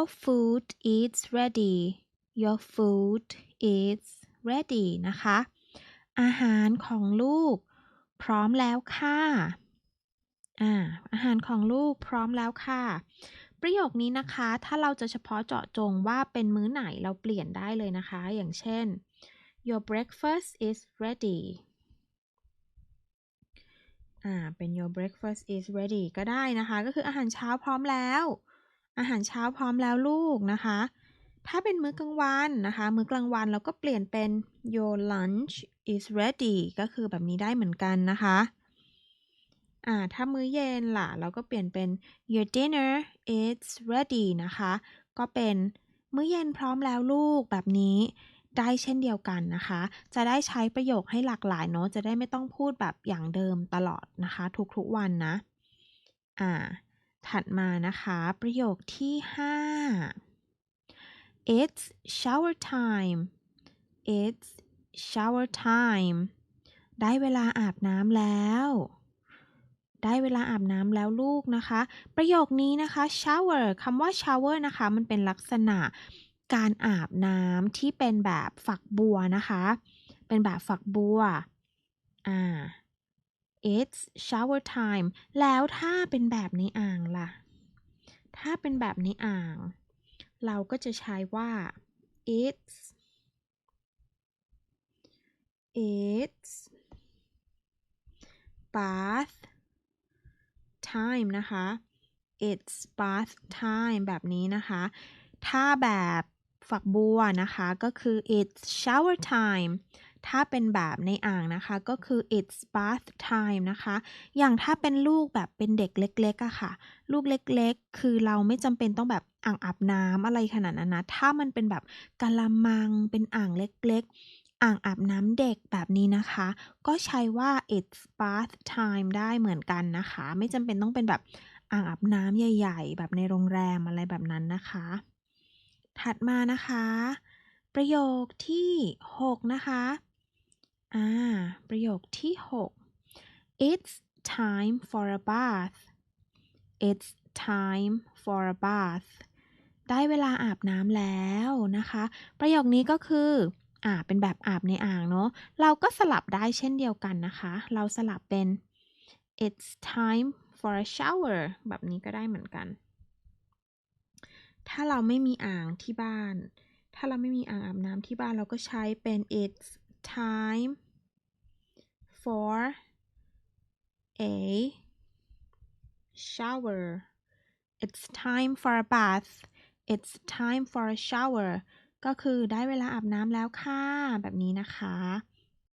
Your food is ready Your food is ready นะคะ อาหารของลูก พร้อมแล้วค่ะ อ่า อาหารของลูกพร้อมแล้วค่ะ ประโยคนี้นะคะ ถ้าเราจะเฉพาะเจาะจงว่าเป็นมื้อไหนเราเปลี่ยนได้เลยนะคะ อย่างเช่น Your breakfast is ready อ่า เป็น your breakfast is ready ก็ได้นะคะ ก็คืออาหารเช้าพร้อมแล้ว อาหารเช้าพร้อมแล้วลูกนะคะ ถ้าเป็นมื้อกลางวันนะคะ มื้อกลางวันเราก็เปลี่ยนเป็น your lunch is ready ก็คือแบบนี้ได้เหมือนกันนะคะอ่าถ้ามื้อเย็นล่ะ เราก็เปลี่ยนเป็น your dinner is ready นะคะ ก็เป็นมื้อเย็นพร้อมแล้วลูกแบบนี้ได้เช่นเดียวกันนะคะ จะได้ใช้ประโยคให้หลากหลายเนาะ จะได้ไม่ต้องพูดแบบอย่างเดิมตลอดนะคะ ทุกๆวันนะ อ่า ถัดมานะคะ ประโยคที่ 5 It's shower time It's shower time ได้เวลาอาบน้ำแล้ว ได้เวลาอาบน้ำแล้วลูกนะคะ ประโยคนี้นะคะ shower คำว่า shower นะคะ มันเป็นลักษณะการอาบน้ำที่เป็นแบบฝักบัวนะคะ เป็นแบบฝักบัว อ่า it's shower time แล้วถ้าเป็นแบบในอ่างล่ะ ถ้าเป็นแบบในอ่าง เราก็จะใช้ว่า it's it's bath time นะคะ it's bath time แบบนี้นะคะ ถ้าแบบฝักบัวนะคะก็คือ it's shower time ถ้าเป็นแบบในอ่างนะคะ ก็คือ it's bath time นะคะ อย่างถ้าเป็นลูกแบบเป็นเด็กเล็กๆอะค่ะ ลูกเล็กๆ คือเราไม่จำเป็นต้องแบบอ่างอาบน้ำอะไรขนาดนั้นนะ ถ้ามันเป็นแบบกะละมัง เป็นอ่างเล็กๆ อ่างอาบน้ำเด็กแบบนี้นะคะ ก็ใช้ว่า it's bath time ได้เหมือนกันนะคะ ไม่จำเป็นต้องเป็นแบบอ่างอาบน้ำใหญ่ ๆ แบบในโรงแรมอะไรแบบนั้นนะคะ ถัดมานะคะ ประโยคที่ 6 นะคะ อ่า ประโยคที่ 6 it's time for a bath it's time for a bath ได้เวลาอาบน้ำแล้วนะคะ ประโยคนี้ก็คืออ่าเป็นแบบอาบในอ่างเนาะเราก็สลับได้เช่นเดียวกันนะคะ เราสลับเป็น it's time for a shower แบบนี้ก็ได้เหมือนกัน ถ้าเราไม่มีอ่างที่บ้าน ถ้าเราไม่มีอ่างอาบน้ำที่บ้านเราก็ใช้เป็น it's time for a shower it's time for a bath it's time for a shower ก็คือได้เวลาอาบน้ำแล้วค่ะ แบบนี้นะคะ